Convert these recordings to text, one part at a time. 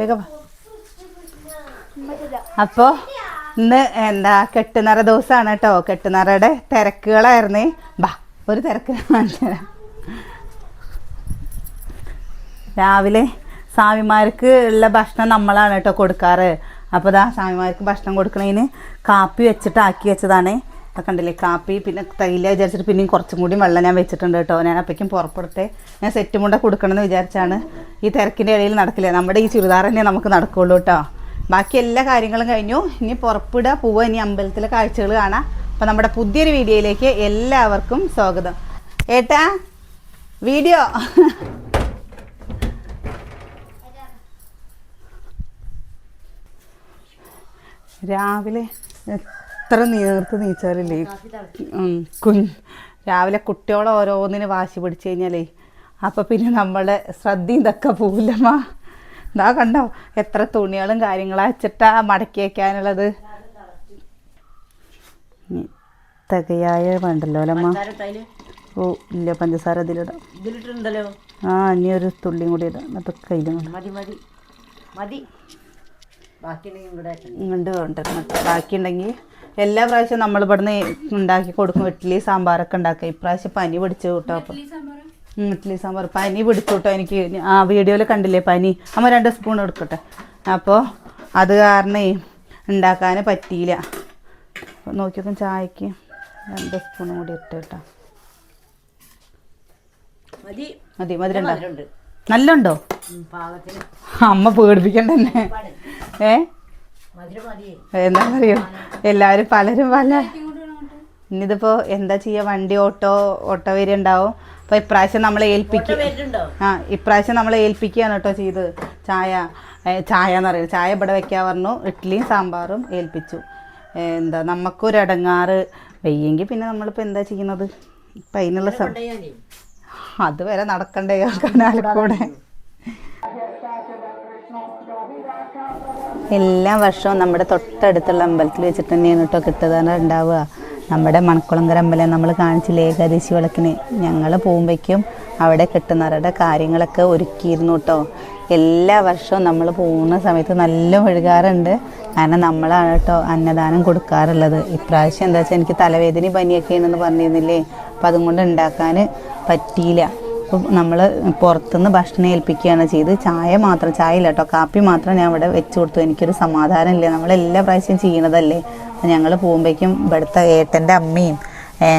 വേഗം. അപ്പോ ഇന്ന് എന്താ കെട്ടുനിറ ദിവസമാണ് കേട്ടോ. കെട്ടുനിറയുടെ തിരക്കുകളായിരുന്നേ. ബാ ഒരു തിരക്ക് രാവിലെ സ്വാമിമാർക്ക് ഉള്ള ഭക്ഷണം നമ്മളാണ് കേട്ടോ കൊടുക്കാറ്. അപ്പോൾ ദാ സ്വാമിമാർക്ക് ഭക്ഷണം കൊടുക്കണതിന് കാപ്പി വെച്ചിട്ട് ആക്കി വെച്ചതാണ്. അത് കണ്ടില്ലേ? കാപ്പി പിന്നെ തൈല വിചാരിച്ചിട്ട് പിന്നെയും കുറച്ചും കൂടി വെള്ളം ഞാൻ വെച്ചിട്ടുണ്ട് കേട്ടോ. ഞാൻ അപ്പോഴേക്കും പുറപ്പെടുത്തെ. ഞാൻ സെറ്റ് മുണ്ട കൊടുക്കണമെന്ന് വിചാരിച്ചാണ്. ഈ തിരക്കിന്റെ ഇടയിൽ നടക്കില്ല? നമ്മുടെ ഈ ചുരിദാർ തന്നെ നമുക്ക് നടക്കുള്ളൂ കേട്ടോ. ബാക്കി എല്ലാ കാര്യങ്ങളും കഴിഞ്ഞു. ഇനി പുറപ്പെടുക പോവുക. ഇനി അമ്പലത്തിലെ കാഴ്ചകൾ കാണാം. അപ്പം നമ്മുടെ പുതിയൊരു വീഡിയോയിലേക്ക് എല്ലാവർക്കും സ്വാഗതം. ഏട്ടാ വീഡിയോ. രാവിലെ എത്ര നേർത്ത് നീച്ചാലില്ലേ? കുഞ്ഞ് രാവിലെ കുട്ടികളെ ഓരോന്നിന് വാശി പിടിച്ചു കഴിഞ്ഞാലേ അപ്പം പിന്നെ നമ്മളെ ശ്രദ്ധ ഇതൊക്കെ പോവില്ലമ്മ. എന്താ കണ്ടോ എത്ര തുണികളും കാര്യങ്ങളും വെച്ചിട്ടാ മടക്കി വയ്ക്കാനുള്ളത് തികയായ വേണ്ടല്ലോ അല്ലമ്മ ഓ ഇല്ല പഞ്ചസാര ഇതിലിടാം. ആ ഇനി ഒരു തുള്ളിയും കൂടി ഇടാം. എന്നിട്ട് കയ്യിൽ മതി മതി മതി. ഇങ്ങോട്ട് കൊണ്ടിരുന്നു ബാക്കിയുണ്ടെങ്കിൽ എല്ലാ പ്രാവശ്യവും നമ്മൾ ഇവിടുന്ന് ഉണ്ടാക്കി കൊടുക്കും. ഇഡ്ഡലി സാമ്പാറൊക്കെ ഉണ്ടാക്കുക. ഇപ്രാവശ്യം പനി പിടിച്ചു കേട്ടോ. അപ്പം ഇഡ്ഡലി സാമ്പാർ. പനി പിടിച്ചു കേട്ടോ എനിക്ക്. ആ വീഡിയോയിൽ കണ്ടില്ലേ പനി? അമ്മ രണ്ട് സ്പൂൺ എടുക്കട്ടെ. അപ്പോൾ അത് കാരണം ഉണ്ടാക്കാൻ പറ്റിയില്ല. നോക്കിയപ്പം ചായക്ക് രണ്ട് സ്പൂൺ കൂടി ഇട്ട് കേട്ടോ. മതി. മതി നല്ലുണ്ടോ? അമ്മ പേടിപ്പിക്കണ്ട തന്നെ ഏ? എന്താ അറിയോ എല്ലാവരും പലരും പല ഇന്നിതിപ്പോ എന്താ ചെയ്യുക വണ്ടി ഓട്ടോ ഓട്ടോ വരെ ഉണ്ടാവും അപ്പൊ ഇപ്രാവശ്യം നമ്മളെ ഏൽപ്പിക്കും ആ ഇപ്രാവശ്യം നമ്മളെ ഏൽപ്പിക്കുകയാണ് കേട്ടോ ചെയ്ത്. ചായ ചായ എന്ന് പറയുന്നത്. ചായ ഇവിടെ വെക്കാൻ പറഞ്ഞു. ഇഡ്ഡലിയും സാമ്പാറും ഏൽപ്പിച്ചു. എന്താ നമുക്കൊരു അടങ്ങാറ് വെയ്യെങ്കിൽ പിന്നെ നമ്മളിപ്പോൾ എന്താ ചെയ്യുന്നത്? ഇപ്പം അതിനുള്ള സമയം അതുവരെ നടക്കണ്ടേ? കനാലക്കൂടെ എല്ലാ വർഷവും നമ്മുടെ തൊട്ടടുത്തുള്ള അമ്പലത്തിൽ വെച്ചിട്ട് തന്നെയാണ് കേട്ടോ കിട്ടുക ഉണ്ടാവുക. നമ്മുടെ മണക്കുളങ്കര അമ്പലം നമ്മൾ കാണിച്ചില്ലേ ഏകാദശി വിളക്കിന് ഞങ്ങൾ പോകുമ്പോഴേക്കും അവിടെ കിട്ടുന്നവരുടെ കാര്യങ്ങളൊക്കെ ഒരുക്കിയിരുന്നു കേട്ടോ എല്ലാ വർഷവും നമ്മൾ പോകുന്ന സമയത്ത് നല്ല ഒഴുകാറുണ്ട് കാരണം നമ്മളാണ് കേട്ടോ അന്നദാനം കൊടുക്കാറുള്ളത്. ഇപ്രാവശ്യം എന്താ വെച്ചാൽ എനിക്ക് തലവേദന പനിയൊക്കെ ഉണ്ടെന്ന് പറഞ്ഞിരുന്നില്ലേ? അപ്പം അതും കൊണ്ട് ഉണ്ടാക്കാൻ പറ്റിയില്ല. അപ്പം നമ്മൾ പുറത്തുനിന്ന് ഭക്ഷണം ഏൽപ്പിക്കുകയാണ് ചെയ്ത് ചായ മാത്രം ചായ ഇല്ല കേട്ടോ കാപ്പി മാത്രം ഞാൻ ഇവിടെ വെച്ച് കൊടുത്തു. എനിക്കൊരു സമാധാനം ഇല്ല. നമ്മൾ എല്ലാ പ്രാവശ്യം ചെയ്യണതല്ലേ? ഞങ്ങൾ പോകുമ്പോഴേക്കും ഇവിടുത്തെ ഏട്ടന്റെ അമ്മയും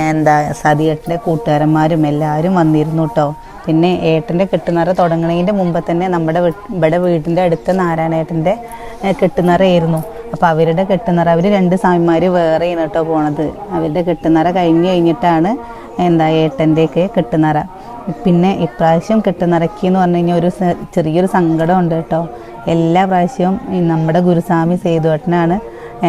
എന്താ സതിയേട്ടന്റെ കൂട്ടുകാരന്മാരും എല്ലാവരും വന്നിരുന്നു കേട്ടോ. പിന്നെ ഏട്ടന്റെ കെട്ടുന്നറ തുടങ്ങണതിന്റെ മുമ്പ് തന്നെ നമ്മുടെ ഇവിടെ വീടിന്റെ അടുത്ത നാരായണേട്ടന്റെ കെട്ടുന്നറയായിരുന്നു അപ്പോൾ അവരുടെ കെട്ടുന്നറ അവർ രണ്ട് സ്വാമിമാർ വേറെയാണ് കേട്ടോ പോണത്. അവരുടെ കെട്ടുന്നറ കഴിഞ്ഞ് കഴിഞ്ഞിട്ടാണ് എന്താ ഏട്ടന്റെയൊക്കെ കെട്ടുന്നറ പിന്നെ ഇപ്രാവശ്യം കെട്ടുനിറക്കി എന്ന് പറഞ്ഞു കഴിഞ്ഞാൽ ഒരു ചെറിയൊരു സങ്കടം ഉണ്ട് കേട്ടോ. എല്ലാ പ്രാവശ്യവും നമ്മുടെ ഗുരുസ്വാമി സേതുവേട്ടനാണ്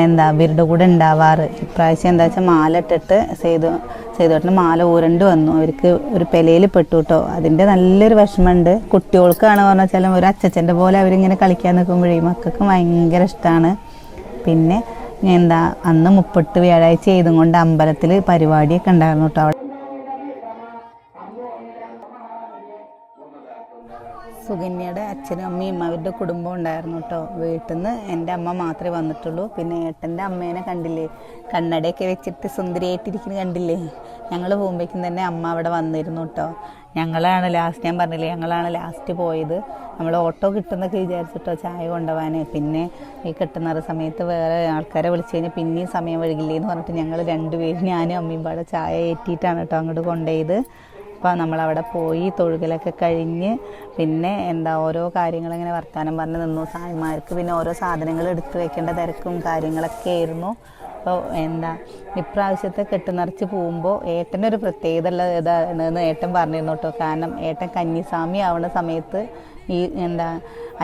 എന്താ അവരുടെ കൂടെ ഉണ്ടാവാറ്. ഇപ്രാവശ്യം എന്താ വെച്ചാൽ മാല ഇട്ടിട്ട് സേതു സേതുവേട്ടന് മാല ഊരണ്ട് വന്നു. അവർക്ക് ഒരു പെലയിൽ പെട്ടു കേട്ടോ. അതിന്റെ നല്ലൊരു വിഷമമുണ്ട്. കുട്ടികൾക്കാണ് പറഞ്ഞാൽ വെച്ചാൽ ഒരു അച്ചച്ചന്റെ പോലെ അവരിങ്ങനെ കളിക്കാൻ നിൽക്കുമ്പോഴേ മക്കൾക്ക് ഭയങ്കര ഇഷ്ടമാണ് പിന്നെ എന്താ അന്ന് മുപ്പട്ട് വ്യാഴാഴ്ച ചെയ്തും കൊണ്ട് അമ്പലത്തിൽ പരിപാടിയൊക്കെ ഉണ്ടായിരുന്നു കേട്ടോ അവിടെ. സുകന്യയുടെ അച്ഛനും അമ്മയും അവരുടെ കുടുംബം ഉണ്ടായിരുന്നു കേട്ടോ. വീട്ടിൽ നിന്ന് എന്റെ അമ്മ മാത്രമേ വന്നിട്ടുള്ളൂ. പിന്നെ ഏട്ടന്റെ അമ്മേനെ കണ്ടില്ലേ? കണ്ണടയൊക്കെ വെച്ചിട്ട് സുന്ദരിയായിട്ടിരിക്കുന്നത് കണ്ടില്ലേ? ഞങ്ങൾ പോകുമ്പോഴേക്കും തന്നെ അമ്മ അവിടെ വന്നിരുന്നു കേട്ടോ. ഞങ്ങളാണ് ലാസ്റ്റ് ഞാൻ പറഞ്ഞില്ലേ ഞങ്ങളാണ് ലാസ്റ്റ് പോയത്. നമ്മൾ ഓട്ടോ കിട്ടുന്നൊക്കെ വിചാരിച്ചിട്ടോ ചായ കൊണ്ടുപോകാൻ പിന്നെ ഈ കിട്ടുന്ന സമയത്ത് വേറെ ആൾക്കാരെ വിളിച്ചു കഴിഞ്ഞാൽ പിന്നെയും സമയം വഴുകില്ലേ എന്ന് പറഞ്ഞിട്ട് ഞങ്ങൾ രണ്ടുപേരും ഞാനും അമ്മയും പാടെ ചായ ഏറ്റിയിട്ടാണ് കേട്ടോ അങ്ങോട്ട് കൊണ്ടുപോയത്. അപ്പോൾ നമ്മളവിടെ പോയി തൊഴുകലൊക്കെ കഴിഞ്ഞ് പിന്നെ എന്താ ഓരോ കാര്യങ്ങളിങ്ങനെ വർത്തമാനം പറഞ്ഞ് നിന്നു. സായിമാർക്ക് പിന്നെ ഓരോ സാധനങ്ങൾ എടുത്തു വെക്കേണ്ട തിരക്കും കാര്യങ്ങളൊക്കെ ആയിരുന്നു. അപ്പോൾ എന്താ ഇപ്രാവശ്യത്തെ കെട്ടുനിറച്ച് പോകുമ്പോൾ ഏട്ടനൊരു പ്രത്യേകത ഉള്ള ഇതാണെന്ന് ഏട്ടൻ പറഞ്ഞിരുന്നു കേട്ടോ. കാരണം ഏട്ടൻ കന്നിസ്വാമി ആവുന്ന സമയത്ത് ഈ എന്താ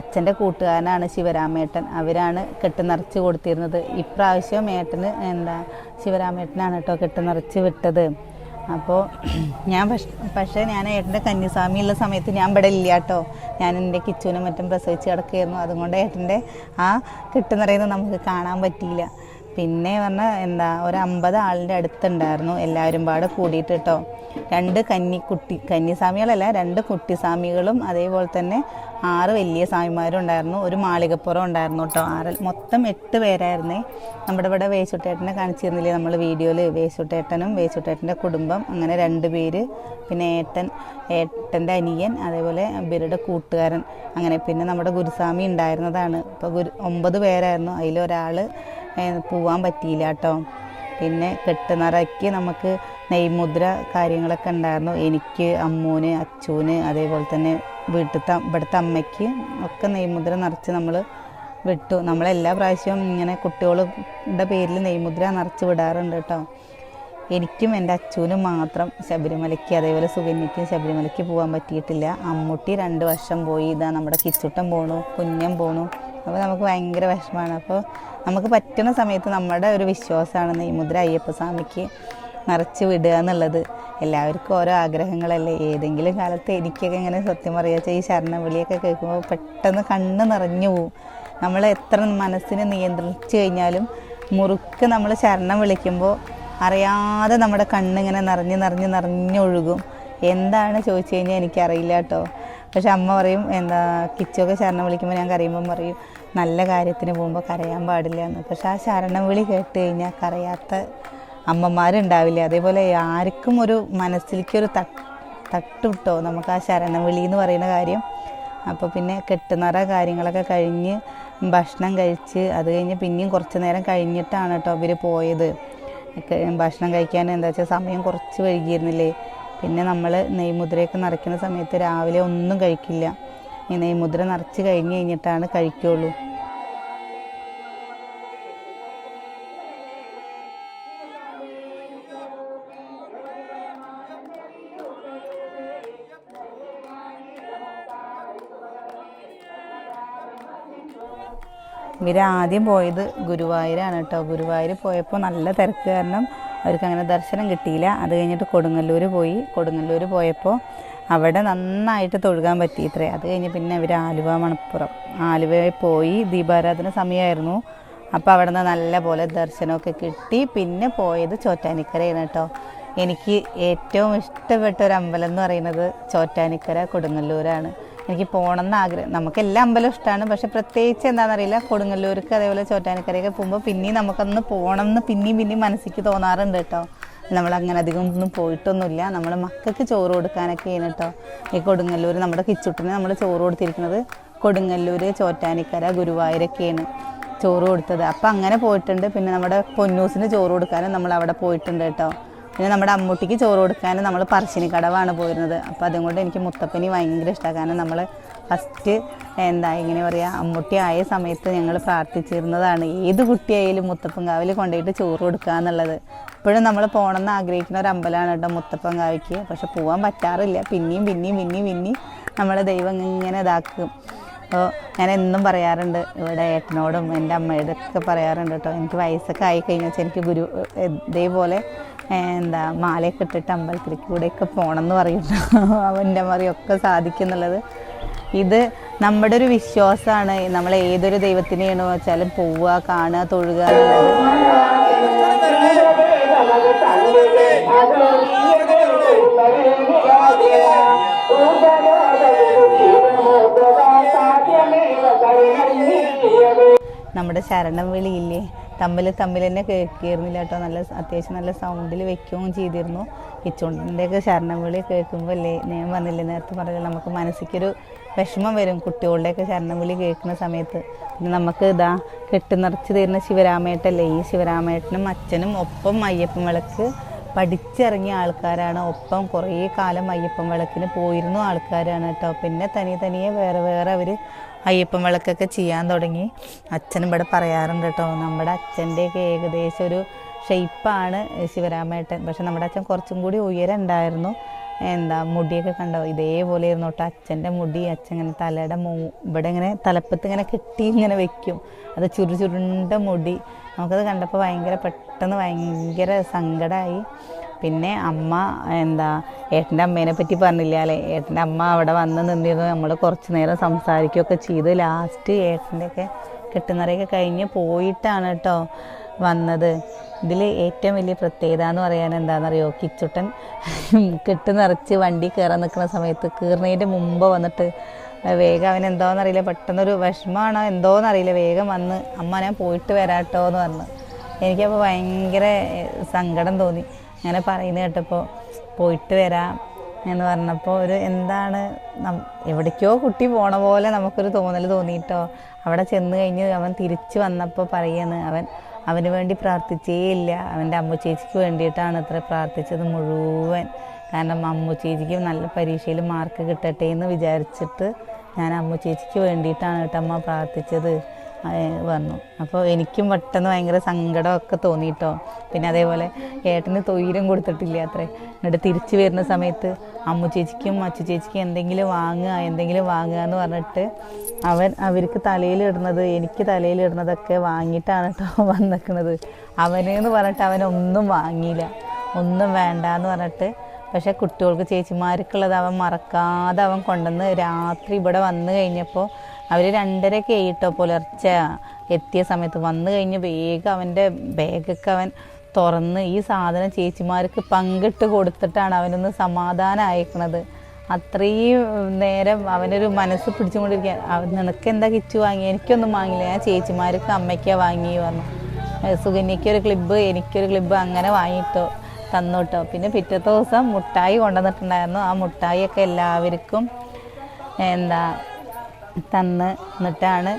അച്ഛന്റെ കൂട്ടുകാരനാണ് ശിവരാമേട്ടൻ. അവരാണ് കെട്ടുനിറച്ച് കൊടുത്തിരുന്നത്. ഇപ്രാവശ്യം ഏട്ടന് എന്താ ശിവരാമേട്ടനാണ് കേട്ടോ കെട്ടുനിറച്ച് വിട്ടത്. അപ്പോൾ ഞാൻ പക്ഷേ പക്ഷേ ഞാൻ ഏട്ടന്റെ കന്യാസ്വാമി ഉള്ള സമയത്ത് ഞാൻ ഇവിടെ ഇല്ല കേട്ടോ. ഞാൻ എന്റെ കിച്ചുവിനും മറ്റും പ്രസവിച്ച് കിടക്കുകയായിരുന്നു. അതുകൊണ്ട് ഏട്ടന്റെ ആ കെട്ടുനിറയുന്നത് നമുക്ക് കാണാൻ പറ്റിയില്ല. പിന്നെ പറഞ്ഞാൽ എന്താ ഒരു അമ്പത് ആളിന്റെ അടുത്തുണ്ടായിരുന്നു. എല്ലാവരും പാടെ കൂടിയിട്ട് കേട്ടോ രണ്ട് കന്നി കുട്ടി കന്നിസ്വാമികളല്ല രണ്ട് കുട്ടിസ്വാമികളും അതേപോലെ തന്നെ ആറ് വലിയ സ്വാമിമാരും ഉണ്ടായിരുന്നു. ഒരു മാളികപ്പുറം ഉണ്ടായിരുന്നു കേട്ടോ ആറ് മൊത്തം എട്ട് പേരായിരുന്നേ. നമ്മുടെ ഇവിടെ വേശുട്ടേട്ടനെ കാണിച്ചിരുന്നില്ലേ നമ്മൾ വീഡിയോയിൽ വേശുട്ടേട്ടനും വേശുട്ടേട്ടന്റെ കുടുംബം അങ്ങനെ രണ്ട് പേര്. പിന്നെ ഏട്ടൻ ഏട്ടന്റെ അനിയൻ അതേപോലെ ഇവരുടെ കൂട്ടുകാരൻ. അങ്ങനെ പിന്നെ നമ്മുടെ ഗുരുസ്വാമി ഉണ്ടായിരുന്നതാണ്. ഇപ്പോൾ ഗുരു ഒമ്പത് പേരായിരുന്നു. അതിലൊരാൾ പോവാൻ പറ്റിയില്ല കേട്ടോ. പിന്നെ കെട്ടുനിറയ്ക്ക് നമുക്ക് നെയ്മുദ്ര കാര്യങ്ങളൊക്കെ ഉണ്ടായിരുന്നു. എനിക്ക് അമ്മൂന് അച്ചൂന് അതേപോലെ തന്നെ വീട്ടിലത്തെ ഇവിടുത്തെ അമ്മയ്ക്ക് ഒക്കെ നെയ്മുദ്ര നിറച്ച് നമ്മൾ വിട്ടു. നമ്മളെല്ലാ പ്രാവശ്യവും ഇങ്ങനെ കുട്ടികളുടെ പേരിൽ നെയ്മുദ്ര നിറച്ച് വിടാറുണ്ട് കേട്ടോ. എനിക്കും എന്റെ അച്ഛനും മാത്രം ശബരിമലയ്ക്ക് അതേപോലെ സുകന്യയ്ക്കും ശബരിമലയ്ക്ക് പോകാൻ പറ്റിയിട്ടില്ല. അമ്മൂട്ടി രണ്ട് വർഷം പോയി. ഇതാ നമ്മുടെ കിച്ചുട്ടൻ പോണു കുഞ്ഞൻ പോണു. അപ്പോൾ നമുക്ക് ഭയങ്കര വിഷമമാണ്. അപ്പോൾ നമുക്ക് പറ്റുന്ന സമയത്ത് നമ്മുടെ ഒരു വിശ്വാസമാണ് നെയ്മുദ്ര അയ്യപ്പസ്വാമിക്ക് നിറച്ച് വിടുക എന്നുള്ളത്. എല്ലാവർക്കും ഓരോ ആഗ്രഹങ്ങളല്ലേ. ഏതെങ്കിലും കാലത്ത് എനിക്കൊക്കെ ഇങ്ങനെ സത്യം പറയുക ഈ ശരണം വിളിയൊക്കെ കേൾക്കുമ്പോൾ പെട്ടെന്ന് കണ്ണ് നിറഞ്ഞു പോവും. നമ്മൾ എത്ര മനസ്സിനെ നിയന്ത്രിച്ചു കഴിഞ്ഞാലും മുറുക്ക് നമ്മൾ ശരണം വിളിക്കുമ്പോൾ അറിയാതെ നമ്മുടെ കണ്ണിങ്ങനെ നിറഞ്ഞ് നിറഞ്ഞ് നിറഞ്ഞൊഴുകും. എന്താണ് ചോദിച്ചു കഴിഞ്ഞാൽ എനിക്കറിയില്ല കേട്ടോ. പക്ഷെ അമ്മ പറയും എന്താ കിച്ചൊക്കെ ശരണം വിളിക്കുമ്പോൾ ഞാൻ കരയുമ്പം പറയും നല്ല കാര്യത്തിന് പോകുമ്പോൾ കരയാൻ പാടില്ല എന്ന്. പക്ഷെ ആ ശരണം വിളി കേട്ട് കഴിഞ്ഞാൽ കരയാത്ത അമ്മമാരുണ്ടാവില്ല? അതേപോലെ ആർക്കും ഒരു മനസ്സിലേക്കൊരു തട്ട് തട്ടുവിട്ടോ നമുക്ക് ആ ശരണം വിളി എന്ന് പറയുന്ന കാര്യം. അപ്പോൾ പിന്നെ കെട്ടുനിറ കാര്യങ്ങളൊക്കെ കഴിഞ്ഞ് ഭക്ഷണം കഴിച്ച് അത് കഴിഞ്ഞ് പിന്നെയും കുറച്ച് നേരം കഴിഞ്ഞിട്ടാണ് കേട്ടോ അവർ പോയത്. ഭക്ഷണം കഴിക്കാൻ എന്താ വെച്ചാൽ സമയം കുറച്ച് വൈകിയിരുന്നില്ലേ? പിന്നെ നമ്മൾ നെയ്മുദ്രയൊക്കെ നിറയ്ക്കുന്ന സമയത്ത് രാവിലെ ഒന്നും കഴിക്കില്ല. ഈ നെയ്മുദ്ര നിറച്ച് കഴിഞ്ഞ് കഴിഞ്ഞിട്ടാണ് കഴിക്കുള്ളൂ. ഇവരാദ്യം പോയത് ഗുരുവായൂരാണ് കേട്ടോ. ഗുരുവായൂർ പോയപ്പോൾ നല്ല തിരക്ക് കാരണം അവർക്ക് അങ്ങനെ ദർശനം കിട്ടിയില്ല. അത് കഴിഞ്ഞിട്ട് കൊടുങ്ങല്ലൂർ പോയി. കൊടുങ്ങല്ലൂർ പോയപ്പോൾ അവിടെ നന്നായിട്ട് തൊഴുകാൻ പറ്റിയിത്രേ അത് കഴിഞ്ഞ് പിന്നെ അവർ ആലുവ മണപ്പുറം. ആലുവയിൽ പോയി ദീപാരാധന സമയമായിരുന്നു അപ്പോൾ അവിടെ നിന്ന് നല്ല പോലെ ദർശനമൊക്കെ കിട്ടി. പിന്നെ പോയത് ചോറ്റാനിക്കരയാണ് കേട്ടോ. എനിക്ക് ഏറ്റവും ഇഷ്ടപ്പെട്ട ഒരു അമ്പലം എന്ന് പറയുന്നത് ചോറ്റാനിക്കര കൊടുങ്ങല്ലൂരാണ്. എനിക്ക് പോകണം എന്ന് ആഗ്രഹം. നമുക്ക് എല്ലാ അമ്പലവും ഇഷ്ടമാണ് പക്ഷെ പ്രത്യേകിച്ച് എന്താണെന്നറിയില്ല. കൊടുങ്ങല്ലൂർക്ക് അതേപോലെ ചോറ്റാനിക്കരയൊക്കെ പോകുമ്പോൾ പിന്നെയും നമുക്കൊന്ന് പോകണം എന്ന് പിന്നെയും പിന്നെയും മനസ്സിക്ക് തോന്നാറുണ്ട് കേട്ടോ നമ്മൾ അങ്ങനെ അധികം ഒന്നും പോയിട്ടൊന്നുമില്ല. നമ്മൾ മക്കൾക്ക് ചോറ് കൊടുക്കാനൊക്കെയാണ് കേട്ടോ ഈ കൊടുങ്ങല്ലൂർ നമ്മുടെ കിച്ചുട്ടിന് നമ്മൾ ചോറ് കൊടുത്തിരിക്കുന്നത് കൊടുങ്ങല്ലൂർ ചോറ്റാനിക്കര ഗുരുവായൂരൊക്കെയാണ് ചോറ് കൊടുത്തത്. അപ്പം അങ്ങനെ പോയിട്ടുണ്ട്. പിന്നെ നമ്മുടെ പൊന്നൂസിന് ചോറ് കൊടുക്കാനും നമ്മൾ അവിടെ പോയിട്ടുണ്ട് കേട്ടോ പിന്നെ നമ്മുടെ അമ്മൂട്ടിക്ക് ചോറ് കൊടുക്കാനും നമ്മൾ പറശ്ശിനി കടവാണ് പോയിരുന്നത് അപ്പോൾ അതുകൊണ്ട് എനിക്ക് മുത്തപ്പനി ഭയങ്കര ഇഷ്ടമാണ് കാരണം നമ്മൾ ഫസ്റ്റ് എന്താ ഇങ്ങനെ പറയുക അമ്മൂട്ടി ആയ സമയത്ത് ഞങ്ങൾ പ്രാർത്ഥിച്ചിരുന്നതാണ്. ഏത് കുട്ടിയായാലും മുത്തപ്പൻകാവിൽ കൊണ്ടുപോയിട്ട് ചോറ് കൊടുക്കുക എന്നുള്ളത്. ഇപ്പോഴും നമ്മൾ പോകണമെന്ന് ആഗ്രഹിക്കുന്ന ഒരു അമ്പലമാണ് കേട്ടോ മുത്തപ്പൻകാവിക്ക്. പക്ഷെ പോകാൻ പറ്റാറില്ല. പിന്നെയും പിന്നെയും പിന്നെയും പിന്നെയും നമ്മളെ ദൈവം ഇങ്ങനെ ഇതാക്കും. അപ്പോൾ ഞാൻ എന്നും പറയാറുണ്ട് ഇവിടെ ഏട്ടനോടും എന്റെ അമ്മയോടൊക്കെ പറയാറുണ്ട് കേട്ടോ. എനിക്ക് വയസ്സൊക്കെ ആയി കഴിഞ്ഞാൽ വെച്ചാൽ എനിക്ക് ഗുരു ഇതേപോലെ എന്താ മാലയൊക്കെ ഇട്ടിട്ട് അമ്പലത്തിലേക്ക് കൂടെയൊക്കെ പോകണം എന്ന് പറയുന്നു. അവന്റെ മറിയൊക്കെ സാധിക്കും എന്നുള്ളത് ഇത് നമ്മുടെ ഒരു വിശ്വാസമാണ്. നമ്മൾ ഏതൊരു ദൈവത്തിനെയാണോ വെച്ചാലും പോവുക കാണുക തൊഴുക നമ്മുടെ ശരണം വിളിയില്ലേ? തമ്മിൽ തമ്മിൽ തന്നെ കേൾക്കിയിരുന്നില്ല കേട്ടോ. നല്ല അത്യാവശ്യം നല്ല സൗണ്ടിൽ വെക്കുകയും ചെയ്തിരുന്നു. കിച്ചുണ്ടിന്റെയൊക്കെ ശരണം വിളി കേൾക്കുമ്പോൾ അല്ലേ ഞാൻ പറഞ്ഞില്ലേ നേരത്തെ പറഞ്ഞില്ല നമുക്ക് മനസ്സിക്കൊരു വിഷമം വരും കുട്ടികളുടെയൊക്കെ ശരണം വിളി കേൾക്കുന്ന സമയത്ത്. പിന്നെ നമുക്ക് ഇതാ കെട്ടി നിറച്ച് തരുന്ന ശിവരാമേട്ടല്ലേ? ഈ ശിവരാമേട്ടനും അച്ഛനും ഒപ്പം അയ്യപ്പൻ വിളക്ക് പഠിച്ചിറങ്ങിയ ആൾക്കാരാണ്. ഒപ്പം കുറേ കാലം അയ്യപ്പൻ വിളക്കിന് പോയിരുന്ന ആൾക്കാരാണ് കേട്ടോ. പിന്നെ തനി തനിയെ വേറെ വേറെ അവർ അയ്യപ്പൻ വിളക്കൊക്കെ ചെയ്യാൻ തുടങ്ങി. അച്ഛൻ ഇവിടെ പറയാറുണ്ട് കേട്ടോ നമ്മുടെ അച്ഛന്റെയൊക്കെ ഏകദേശം ഒരു ഷെയ്പ്പാണ് ശിവരാമേട്ടൻ. പക്ഷെ നമ്മുടെ അച്ഛൻ കുറച്ചും കൂടി ഉയരം ഉണ്ടായിരുന്നു എന്താ മുടിയൊക്കെ കണ്ടോ? ഇതേപോലെ ഇരുന്നു കേട്ടോ അച്ഛന്റെ മുടി. അച്ഛൻ ഇങ്ങനെ തലയുടെ മൂ ഇവിടെ ഇങ്ങനെ തലപ്പത്ത് ഇങ്ങനെ കെട്ടി ഇങ്ങനെ വെക്കും. അത് ചുരു ചുരുണ്ട മുടി. നമുക്കത് കണ്ടപ്പോൾ ഭയങ്കര പെട്ടെന്ന് ഭയങ്കര സങ്കടമായി. പിന്നെ അമ്മ എന്താ ഏട്ടന്റെ അമ്മേനെ പറ്റി പറഞ്ഞില്ല അല്ലേ ഏട്ടന്റെ അമ്മ അവിടെ വന്ന് നിന്നിരുന്നു. നമ്മൾ കുറച്ച് നേരം സംസാരിക്കുകയൊക്കെ ചെയ്ത്. ലാസ്റ്റ് ഏട്ടന്റെയൊക്കെ കെട്ടുന്നറയൊക്കെ കഴിഞ്ഞ് പോയിട്ടാണ് കേട്ടോ വന്നത്. ഇതിൽ ഏറ്റവും വലിയ പ്രത്യേകത എന്ന് പറയാൻ എന്താണെന്നറിയോ? കിച്ചുട്ടൻ കെട്ട് നിറച്ച് വണ്ടി കയറാൻ നിൽക്കുന്ന സമയത്ത് കീറിനതിന്റെ മുമ്പ് വന്നിട്ട് വേഗം അവൻ എന്തോന്നറിയില്ല? പെട്ടെന്നൊരു വിഷമമാണോ എന്തോന്നറിയില്ല? വേഗം വന്ന് അമ്മ ഞാൻ പോയിട്ട് വരാട്ടോ എന്ന് പറഞ്ഞു. എനിക്കപ്പോൾ ഭയങ്കര സങ്കടം തോന്നി. അങ്ങനെ പറയുന്നത് കേട്ടപ്പോൾ പോയിട്ട് വരാം എന്ന് പറഞ്ഞപ്പോൾ ഒരു എന്താണ് എവിടേക്കോ കുട്ടി പോണ പോലെ നമുക്കൊരു തോന്നൽ തോന്നിയിട്ടോ. അവിടെ ചെന്ന് കഴിഞ്ഞ് അവൻ തിരിച്ചു വന്നപ്പോൾ പറയുന്നത് അവൻ അവന് വേണ്ടി പ്രാർത്ഥിച്ചേ ഇല്ല അവന്റെ അമ്മു ചേച്ചിക്ക് വേണ്ടിയിട്ടാണ് അത്ര പ്രാർത്ഥിച്ചത് മുഴുവൻ. കാരണം അമ്മു ചേച്ചിക്ക് നല്ല പരീക്ഷയിൽ മാർക്ക് കിട്ടട്ടെ എന്ന് വിചാരിച്ചിട്ട് ഞാൻ അമ്മു ചേച്ചിക്ക് വേണ്ടിയിട്ടാണ് കേട്ടമ്മ പ്രാർത്ഥിച്ചത്. പറഞ്ഞു അപ്പോൾ എനിക്കും പെട്ടെന്ന് ഭയങ്കര സങ്കടമൊക്കെ തോന്നിയിട്ടോ പിന്നെ അതേപോലെ ഏട്ടന് തൊയിലും കൊടുത്തിട്ടില്ല അത്രേ. എന്നിട്ട് തിരിച്ചു വരുന്ന സമയത്ത് അമ്മു ചേച്ചിക്കും അച്ചു ചേച്ചിക്കും എന്തെങ്കിലും വാങ്ങുക എന്തെങ്കിലും വാങ്ങുക എന്ന് പറഞ്ഞിട്ട് അവൻ അവർക്ക് തലയിലിടുന്നത് എനിക്ക് തലയിലിടുന്നതൊക്കെ വാങ്ങിയിട്ടാണ് കേട്ടോ വന്നിരിക്കുന്നത് അവനെന്ന് പറഞ്ഞിട്ട് അവനൊന്നും വാങ്ങിയില്ല. ഒന്നും വേണ്ട എന്ന് പറഞ്ഞിട്ട് പക്ഷെ കുട്ടികൾക്ക് ചേച്ചിമാർക്കുള്ളത് അവൻ മറക്കാതെ അവൻ കൊണ്ടുവന്ന് രാത്രി ഇവിടെ വന്നു കഴിഞ്ഞപ്പോൾ അവർ രണ്ടരയൊക്കെ ആയിട്ടോ പുലർച്ചെ എത്തിയ സമയത്ത് വന്നു കഴിഞ്ഞ് വേഗം അവന്റെ ബാഗൊക്കെ അവൻ തുറന്ന് ഈ സാധനം ചേച്ചിമാർക്ക് പങ്കിട്ട് കൊടുത്തിട്ടാണ് അവനൊന്ന് സമാധാനം അയക്കണത് അത്രയും നേരം അവനൊരു മനസ്സ് പിടിച്ചുകൊണ്ടിരിക്കുക നിനക്ക് എന്താ കിച്ചു വാങ്ങി? എനിക്കൊന്നും വാങ്ങില്ല. ഞാൻ ചേച്ചിമാർക്ക് അമ്മയ്ക്കാ വാങ്ങി പറഞ്ഞു. സുകന്യയ്ക്കൊരു ക്ലിബ് എനിക്കൊരു ക്ലിബ് അങ്ങനെ വാങ്ങിയിട്ടോ തന്നോട്ടോ. പിന്നെ പിറ്റത്തെ ദിവസം മുട്ടായി കൊണ്ടുവന്നിട്ടുണ്ടായിരുന്നു. ആ മുട്ടായിയൊക്കെ എല്ലാവർക്കും എന്താ തന്ന് എന്നിട്ടാണ്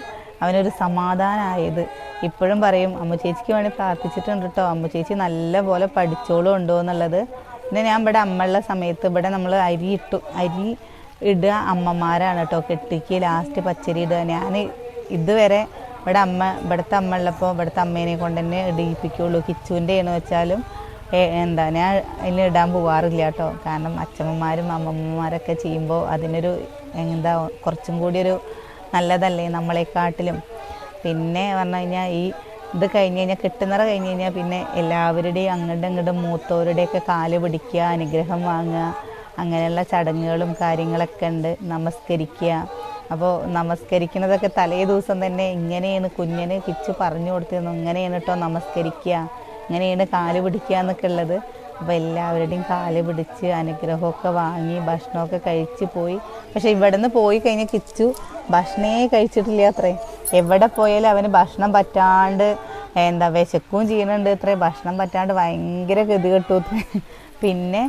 അവനൊരു സമാധാനമായത് ഇപ്പോഴും പറയും അമ്മ ചേച്ചിക്ക് വേണ്ടി പ്രാർത്ഥിച്ചിട്ടുണ്ട് കേട്ടോ അമ്മ ചേച്ചി നല്ല പോലെ പഠിച്ചോളും ഉണ്ടോ എന്നുള്ളത്. പിന്നെ ഞാൻ ഇവിടെ അമ്മയുള്ള സമയത്ത് ഇവിടെ നമ്മൾ അരി ഇട്ടു. അരി ഇടുക അമ്മമാരാണ് കേട്ടോ കെട്ടിക്ക് ലാസ്റ്റ് പച്ചരി ഇടുക. ഞാൻ ഇതുവരെ ഇവിടെ അമ്മ ഇവിടുത്തെ അമ്മ ഉള്ളപ്പോൾ ഇവിടുത്തെ അമ്മേനെ കൊണ്ട് തന്നെ ഇടിയിപ്പിക്കുള്ളൂ. കിച്ചുവിന്റെ എന്ന് വെച്ചാലും എന്താ ഞാൻ അതിലിടാൻ പോവാറില്ല കേട്ടോ കാരണം അച്ഛമ്മമാരും അമ്മമ്മമാരൊക്കെ ചെയ്യുമ്പോൾ അതിനൊരു എന്താ കുറച്ചും കൂടി ഒരു നല്ലതല്ലേ നമ്മളെക്കാട്ടിലും. പിന്നെ പറഞ്ഞു കഴിഞ്ഞാൽ ഈ ഇത് കഴിഞ്ഞ് കഴിഞ്ഞാൽ കിട്ടുന്നറ കഴിഞ്ഞ് കഴിഞ്ഞാൽ പിന്നെ എല്ലാവരുടെയും അങ്ങോട്ടും ഇങ്ങോട്ടും മൂത്തവരുടെയൊക്കെ കാൽ പിടിക്കുക അനുഗ്രഹം വാങ്ങുക അങ്ങനെയുള്ള ചടങ്ങുകളും കാര്യങ്ങളൊക്കെ ഉണ്ട്. നമസ്കരിക്കുക. അപ്പോൾ നമസ്കരിക്കുന്നതൊക്കെ തലേ ദിവസം തന്നെ ഇങ്ങനെയാണ് കുഞ്ഞിന് കിച്ച് പറഞ്ഞു കൊടുത്തിരുന്നു ഇങ്ങനെയാണ് കേട്ടോ നമസ്കരിക്കുക. ഇങ്ങനെയാണ് കാൽ പിടിക്കുക എന്നൊക്കെ ഉള്ളത്. അപ്പോൾ എല്ലാവരുടെയും കാൽ പിടിച്ച് അനുഗ്രഹമൊക്കെ വാങ്ങി ഭക്ഷണമൊക്കെ കഴിച്ച് പോയി. പക്ഷേ ഇവിടെ നിന്ന് പോയി കഴിഞ്ഞ് കിച്ചു ഭക്ഷണേ കഴിച്ചിട്ടില്ല അത്രേ. എവിടെ പോയാലും അവന് ഭക്ഷണം പറ്റാണ്ട് എന്താ വിശക്കും ചെയ്യുന്നുണ്ട് ഇത്രേ. ഭക്ഷണം പറ്റാണ്ട് ഭയങ്കര ഗതി കെട്ടു. പിന്നെ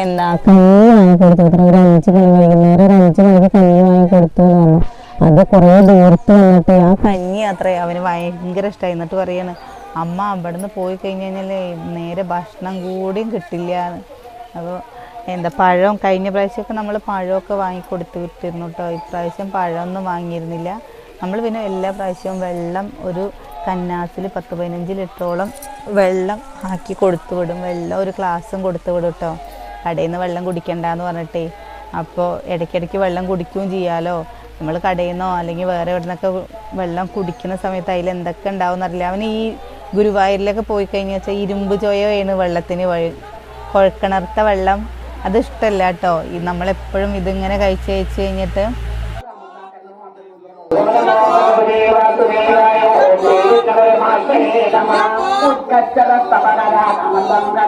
എന്താ കഞ്ഞി വാങ്ങി കൊടുത്തു. അത്ര ഒരു അഞ്ച് മണി വൈകുന്നേരം ഒരു അഞ്ച് മണിക്ക് കഞ്ഞി വാങ്ങി കൊടുത്തു പറഞ്ഞു. അത് കുറേ ദൂരത്ത് വന്നിട്ട് ആ കഞ്ഞി അത്രേ അവന് ഭയങ്കര ഇഷ്ടമായി എന്നിട്ട് പറയാണ് അമ്മ അവിടുന്ന് പോയി കഴിഞ്ഞ് കഴിഞ്ഞാൽ നേരെ ഭക്ഷണം കൂടിയും കിട്ടില്ല. അപ്പോൾ എന്താ പഴം കഴിഞ്ഞ പ്രാവശ്യമൊക്കെ നമ്മൾ പഴമൊക്കെ വാങ്ങിക്കൊടുത്ത് കൊടുത്തു വിട്ടിരുന്നു കേട്ടോ ഇപ്രാവശ്യം പഴമൊന്നും വാങ്ങിയിരുന്നില്ല. നമ്മൾ പിന്നെ എല്ലാ പ്രാവശ്യവും വെള്ളം ഒരു കന്നാസിൽ പത്ത് പതിനഞ്ച് ലിറ്ററോളം വെള്ളം ആക്കി കൊടുത്തു വിടും. വെള്ളം ഒരു ഗ്ലാസ്സും കൊടുത്തു വിടും കേട്ടോ കടയിൽ നിന്ന് വെള്ളം കുടിക്കണ്ടെന്ന് പറഞ്ഞിട്ടേ. അപ്പോൾ ഇടയ്ക്കിടയ്ക്ക് വെള്ളം കുടിക്കുകയും ചെയ്യാമല്ലോ നമ്മൾ കടയിൽ നിന്നോ അല്ലെങ്കിൽ വേറെ എവിടെ നിന്നൊക്കെ വെള്ളം കുടിക്കുന്ന സമയത്ത് അതിൽ എന്തൊക്കെ ഉണ്ടാവും എന്നറിയില്ല അവന് ഈ ഗുരുവായൂരിലൊക്കെ പോയി കഴിഞ്ഞാൽ വെച്ചാൽ ഇരുമ്പ് ചോയയാണ് വെള്ളത്തിന് വഴി കുഴക്കിണർത്ത വെള്ളം അത് ഇഷ്ടമല്ല കേട്ടോ നമ്മളെപ്പോഴും ഇതിങ്ങനെ കഴിച്ച് കഴിച്ച് കഴിഞ്ഞിട്ട് പൊന്ന്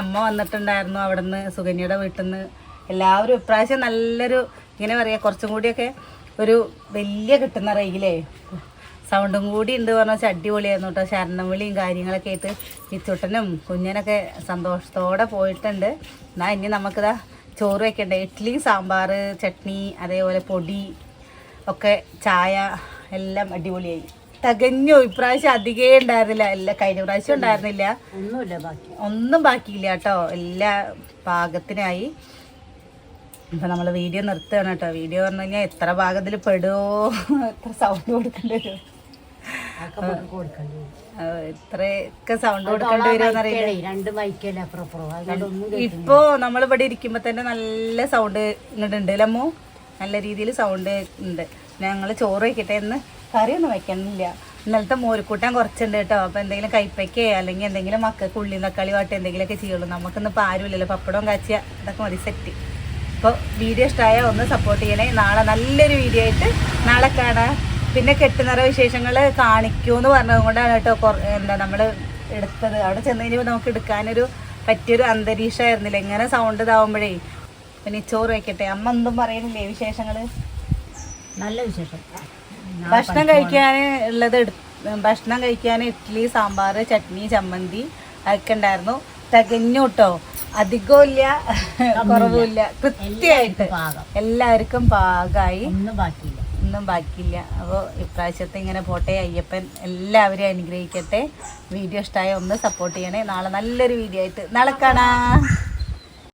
അമ്മ വന്നിട്ടുണ്ടായിരുന്നു അവിടുന്ന് സുകന്യയുടെ വീട്ടിൽ നിന്ന് എല്ലാവരും ഇപ്രാവശ്യം നല്ലൊരു ഇങ്ങനെ പറയാ കുറച്ചും കൂടിയൊക്കെ ഒരു വലിയ കിട്ടുന്ന റെയിലേ സൗണ്ടും കൂടി ഉണ്ട് പറഞ്ഞാൽ വെച്ചാൽ അടിപൊളിയായിരുന്നു കേട്ടോ. ശരണം വിളിയും കാര്യങ്ങളൊക്കെ ആയിട്ട് ഇച്ചുട്ടനും കുഞ്ഞനൊക്കെ സന്തോഷത്തോടെ പോയിട്ടുണ്ട്. എന്നാ ഇനി നമുക്കിതാ ചോറ് വെക്കണ്ടേ? ഇഡ്ഡലി സാമ്പാർ ചട്നി അതേപോലെ പൊടി ഒക്കെ ചായ എല്ലാം അടിപൊളിയായി. തികഞ്ഞു ഇപ്രാവശ്യം അധികേ ഉണ്ടായിരുന്നില്ല. എല്ലാ കഴിഞ്ഞ പ്രാവശ്യം ഉണ്ടായിരുന്നില്ല. ഒന്നുമില്ല ബാക്കി. ഒന്നും ബാക്കിയില്ല കേട്ടോ. എല്ലാ പാകത്തിനായി. ഇപ്പൊ നമ്മൾ വീഡിയോ നിർത്തുകയാണ് കേട്ടോ. വീഡിയോ പറഞ്ഞു കഴിഞ്ഞാൽ എത്ര ഭാഗത്തിൽ പെടുമോ എത്ര സൗണ്ട് കൊടുക്കേണ്ടി വരും? ഇത്രയൊക്കെ സൗണ്ട് കൊടുക്കേണ്ടി വരുമെന്ന് അറിയില്ല. രണ്ട് മൈക്കല്ലേ അപ്പുറം അപ്പുറം? അതുകൊണ്ട് ഒന്നും കേൾക്കുന്നില്ല. ഇപ്പോ നമ്മളിവിടെ ഇരിക്കുമ്പോ തന്നെ നല്ല സൗണ്ട് ഇങ്ങോട്ടുണ്ട് ഉണ്ട് ലമ്മു നല്ല രീതിയിൽ സൗണ്ട് ഉണ്ട് ഞങ്ങൾ ചോറ് വയ്ക്കട്ടെ എന്ന് കറിയൊന്നും വെക്കണില്ല. ഇന്നലത്തെ മോരുക്കൂട്ടാൻ കുറച്ചുണ്ട് കേട്ടോ. അപ്പൊ എന്തെങ്കിലും കൈപ്പയ്ക്കേ അല്ലെങ്കിൽ എന്തെങ്കിലും മക്കൾക്ക് ഉള്ളി തക്കാളി വാട്ടി എന്തെങ്കിലുമൊക്കെ ചെയ്യുള്ളൂ. നമുക്കിന്ന് ഇപ്പൊ ആരുമില്ലല്ലോ. പപ്പടവും കാച്ചിയ ഇതൊക്കെ മതി സെറ്റ് അപ്പോൾ വീഡിയോ ഇഷ്ടമായ ഒന്ന് സപ്പോർട്ട് ചെയ്യണേ. നാളെ നല്ലൊരു വീഡിയോ ആയിട്ട് നാളെ കാണാം. പിന്നെ കെട്ടുന്നറ വിശേഷങ്ങൾ കാണിക്കൂന്ന് പറഞ്ഞത് കൊണ്ടാണ് കേട്ടോ എന്താ നമ്മൾ എടുത്തത്. അവിടെ ചെന്ന് കഴിഞ്ഞപ്പോൾ നമുക്ക് എടുക്കാനൊരു പറ്റിയൊരു അന്തരീക്ഷമായിരുന്നില്ല. എങ്ങനെ സൗണ്ട് ഇതാവുമ്പോഴേ. പിന്നെ ചോറ് വയ്ക്കട്ടെ അമ്മ എന്തും പറയുന്നില്ലേ വിശേഷങ്ങൾ നല്ല വിശേഷം. ഭക്ഷണം കഴിക്കാൻ ഉള്ളത് ഭക്ഷണം കഴിക്കാൻ ഇഡ്ഡലി സാമ്പാർ ചട്നി ചമ്മന്തി അതൊക്കെ ഉണ്ടായിരുന്നു. തികഞ്ഞു കേട്ടോ ഇല്ല കുറവുമില്ല. കൃത്യമായിട്ട് എല്ലാവർക്കും പാകമായി. ഒന്നും ബാക്കിയില്ല. ഒന്നും ബാക്കിയില്ല. അപ്പോൾ ഇപ്രാവശ്യത്തെ ഇങ്ങനെ പോട്ടെ അയ്യപ്പൻ എല്ലാവരെയും അനുഗ്രഹിക്കട്ടെ. വീഡിയോ ഇഷ്ടമായ ഒന്ന് സപ്പോർട്ട് ചെയ്യണേ. നാളെ നല്ലൊരു വീഡിയോ ആയിട്ട് നാളെ കാണാം.